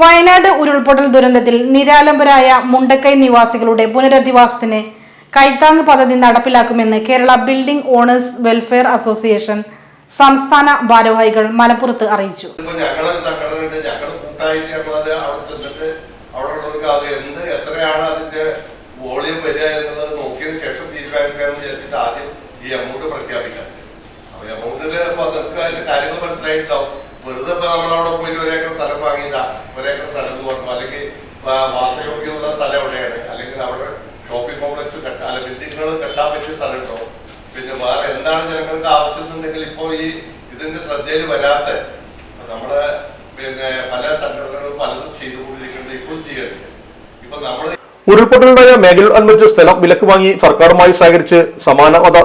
വയനാട് ഉരുൾപൊട്ടൽ ദുരന്തത്തിൽ നിരാലംബരായ മുണ്ടക്കൈ നിവാസികളുടെ പുനരധിവാസത്തിന് കൈത്താങ് പദ്ധതി നടപ്പിലാക്കുമെന്ന് Kerala building owners welfare association സംസ്ഥാന ഭാരവാഹികൾ മലപ്പുറത്ത് അറിയിച്ചു. വോളിയം വരിക എന്നുള്ളത് നോക്കിയതിന് ശേഷം തീരുമാനിക്കാമെന്ന് വിചാരിച്ചിട്ട് ആദ്യം ഈ എമൗണ്ട് പ്രഖ്യാപിക്കാം. അപ്പൊ എമൗണ്ടിൽ അപ്പൊ അതൊക്കെ കാര്യങ്ങൾ മനസ്സിലായിട്ടുണ്ടാവും. വെറുതെ ഇപ്പൊ നമ്മളവിടെ പോയിട്ട് ഒരേക്കർ സ്ഥലം വാങ്ങിയതാ. ഒരേക്കർ സ്ഥലം തോന്നും അല്ലെങ്കിൽ വാസയോഗ്യമുള്ള സ്ഥലം എവിടെയാണ്? അല്ലെങ്കിൽ അവിടെ ഷോപ്പിംഗ് കോംപ്ലക്സ് കെട്ട അല്ല ബിൽഡിങ്ങുകൾ കെട്ടാൻ പറ്റിയ സ്ഥലം ഉണ്ടോ പിന്നെ വേറെ എന്താണ് ജനങ്ങൾക്ക് ആവശ്യം എന്നുണ്ടെങ്കിൽ ഇപ്പോ ഈ ഇതിന്റെ ശ്രദ്ധയിൽ വരാത്ത? നമ്മൾ പിന്നെ പല സംഘടനകളും പലതും ചെയ്തുകൊണ്ടിരിക്കുന്നത് ഇപ്പോഴും ചെയ്യുന്നുണ്ട് ഇപ്പൊ നമ്മൾ ഉരുൾപൊട്ടലുണ്ടായ മേഖലയിൽ അനുവദിച്ച സ്ഥലം വിലക്ക് വാങ്ങി സർക്കാരുമായി സഹകരിച്ച് സമാന മത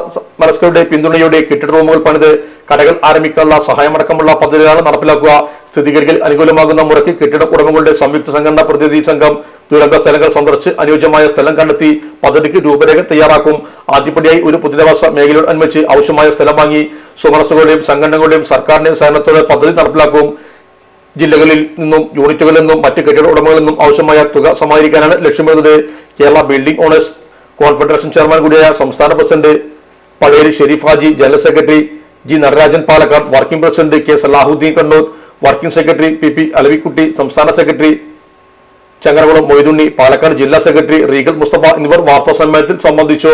മനസ്കരുടെ പിന്തുണയോടെ കെട്ടിട റൂമുകൾ പണിത് കടകൾ ആരംഭിക്കാനുള്ള സഹായമടക്കമുള്ള പദ്ധതികളാണ് നടപ്പിലാക്കുക. സ്ഥിതിഗതികൾ അനുകൂലമാകുന്ന മുറയ്ക്ക് കെട്ടിട ഉടമകളുടെ സംയുക്ത സംഘടന പ്രതിനിധി സംഘം ദുരന്ത സ്ഥലങ്ങൾ സന്ദർശിച്ച് അനുയോജ്യമായ സ്ഥലം കണ്ടെത്തി പദ്ധതിക്ക് രൂപരേഖ തയ്യാറാക്കും. ആദ്യപടിയായി ഒരു പുതിരവാസ മേഖലയോട് അനുവദിച്ച് ആവശ്യമായ സ്ഥലം വാങ്ങി. സുമനസ്സുകളുടെയും സംഘടനകളുടെയും സർക്കാരിന്റെയും സഹകരണത്തോടെ പദ്ധതി നടപ്പിലാക്കും. ജില്ലകളിൽ നിന്നും യൂണിറ്റുകളിൽ നിന്നും മറ്റ് കെട്ടിട ഉടമകളിൽ നിന്നും ആവശ്യമായ തുക സമാഹരിക്കാനാണ് ലക്ഷ്യമിടുന്നത്. Kerala building owners confederation chairman കൂടിയായ സംസ്ഥാന president Pazhayari Sherif Haji general secretary G Natarajan Palakkad working president K Salahuddin Kannur working secretary P P Alavikutty സംസ്ഥാന സെക്രട്ടറി ചങ്ങരകുളം മൊയ്തുണ്ണി പാലക്കാട് ജില്ലാ സെക്രട്ടറി റീഗൽ മുസ്തഫ എന്നിവർ വാർത്താ സമ്മേളനത്തിൽ സംബന്ധിച്ചു.